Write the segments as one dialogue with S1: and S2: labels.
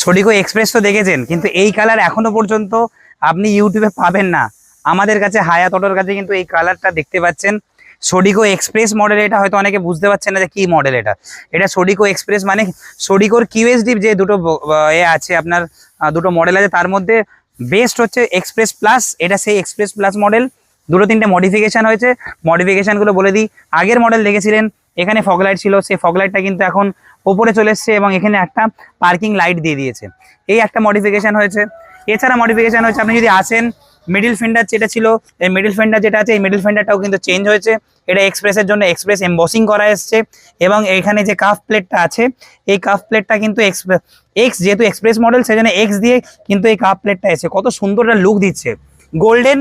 S1: সোডিকো express তো দেখেছেন, কিন্তু এই কালার এখনও পর্যন্ত আপনি ইউটিউবে পাবেন না। আমাদের কাছে হায়াত অটোর কাছে কিন্তু এই কালারটা দেখতে পাচ্ছেন। সোডিকো এক্সপ্রেস মডেল এটা হয়তো অনেকে বুঝতে পারছেন না যে কী মডেল এটা। এটা সোডিকো এক্সপ্রেস মানে সোডিকোর কিউএসডি যে দুটো এ আছে আপনার দুটো মডেল আছে, তার মধ্যে বেস্ট হচ্ছে এক্সপ্রেস প্লাস এটা সেই এক্সপ্রেস প্লাস মডেল দুটো তিনটে মডিফিকেশন হয়েছে। মডিফিকেশনগুলো বলে দিই। আগের মডেল দেখেছিলেন? এখানে ফগলাইট ছিল, সেই ফগলাইটটা কিন্তু এখন ওপরে চলে এসছে এবং এখানে একটা পার্কিং লাইট দিয়ে দিয়েছে। এই একটা মডিফিকেশন হয়েছে। এছাড়া মডিফিকেশন হয়েছে, আপনি যদি আসেন মিডিল ফিন্ডার যেটা ছিল, এই মিডিল ফিন্ডার যেটা আছে, এই মিডিল ফিন্ডারটাও কিন্তু চেঞ্জ হয়েছে। এটা এক্সপ্রেসের জন্য এক্সপ্রেস এমবসিং করা এসছে এবং এখানে যে কাফ প্লেটটা আছে, এই কাফ প্লেটটা কিন্তু এক্সপ্রেস এক্স যেহেতু এক্সপ্রেস মডেল সেজন্য এক্স দিয়ে কিন্তু এই কাফ প্লেটটা এসে কত সুন্দর একটা লুক দিচ্ছে। গোল্ডেন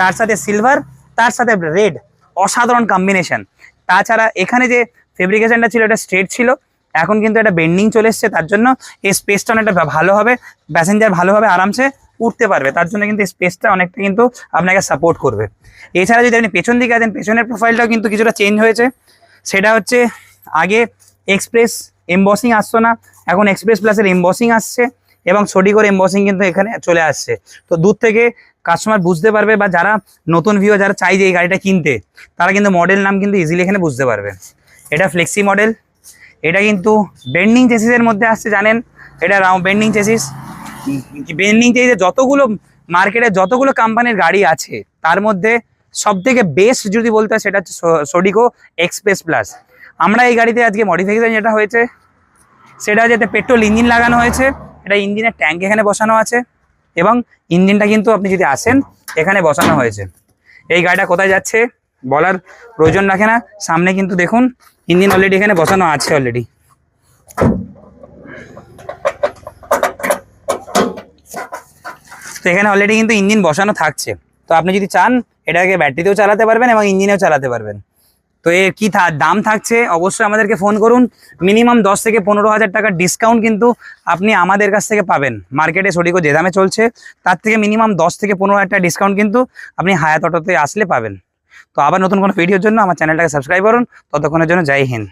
S1: তার সাথে সিলভার তার সাথে রেড অসাধারণ কম্বিনেশন তাছাড়া এখানে যে ফেব্রিকেশনটা ছিল, এটা স্ট্রেট ছিল। এখন কিন্তু এটা বেন্ডিং চলে এসছে, তার জন্য এই স্পেসটা অনেকটা ভালো হবে প্যাসেঞ্জার ভালোভাবে আরামসে উঠতে পারবে। তার জন্য কিন্তু স্পেসটা অনেকটা কিন্তু আপনাকে সাপোর্ট করবে। এছাড়া যদি আপনি পেছন দিকে আছেন পেছনের প্রোফাইলটাও কিন্তু কিছুটা চেঞ্জ হয়েছে। সেটা হচ্ছে, আগে এক্সপ্রেস এমবসিং আসতো না, এখন এক্সপ্রেস প্লাসের এমবসিং আসছে। এবং সোডিকোর এমবসিং কিন্তু এখানে চলে আসছে। তো দূর থেকে কাস্টমার বুঝতে পারবে বা যারা নতুন ভিউ যারা চাই যে এই গাড়িটা কিনতে, তারা কিন্তু মডেল নাম কিন্তু ইজিলি এখানে বুঝতে পারবে। এটা ফ্লেক্সি মডেল এটা কিন্তু বেন্ডিং চেসিসের মধ্যে আসছে, জানেন? এটা বেন্ডিং চেসিস বেন্ডিং চেসিসে যতগুলো মার্কেটে যতগুলো কোম্পানির গাড়ি আছে, তার মধ্যে সব থেকে বেস্ট যদি বলতে হয়, সেটা হচ্ছে সোডিকো এক্সপ্রেস প্লাস আমরা এই গাড়িতে আজকে মডিফিকেশন যেটা হয়েছে, সেটা হচ্ছে পেট্রোল ইঞ্জিন লাগানো হয়েছে। এটা ইঞ্জিনের ট্যাঙ্ক এখানে বসানো আছে এবং ইঞ্জিনটা কিন্তু আপনি যদি আসেন, এখানে বসানো হয়েছে। এই গাড়িটা কোথায় যাচ্ছে বলার প্রয়োজন রাখে না। সামনে কিন্তু দেখুন, ইঞ্জিন অলরেডি এখানে বসানো আছে অলরেডি তো এখানে অলরেডি কিন্তু ইঞ্জিন বসানো থাকছে। তো আপনি যদি চান, এটাকে ব্যাটারিতেও চালাতে পারবেন এবং ইঞ্জিনেও চালাতে পারবেন। তো এর কি দাম থাকছে? অবশ্যই আমাদেরকে ফোন করুন। মিনিমাম দশ থেকে পনেরো হাজার টাকার ডিসকাউন্ট কিন্তু আপনি আমাদের কাছ থেকে পাবেন। মার্কেটে সঠিক যে দামে চলছে, তার থেকে মিনিমাম দশ থেকে পনেরো হাজার টাকা ডিসকাউন্ট কিন্তু আপনি হায়াত অটোতে আসলে পাবেন। তো আবার নতুন কোনো ভিডিওর জন্য আমার চ্যানেলটাকে সাবস্ক্রাইব করুন। ততক্ষণের জন্য জয় হিন্দ।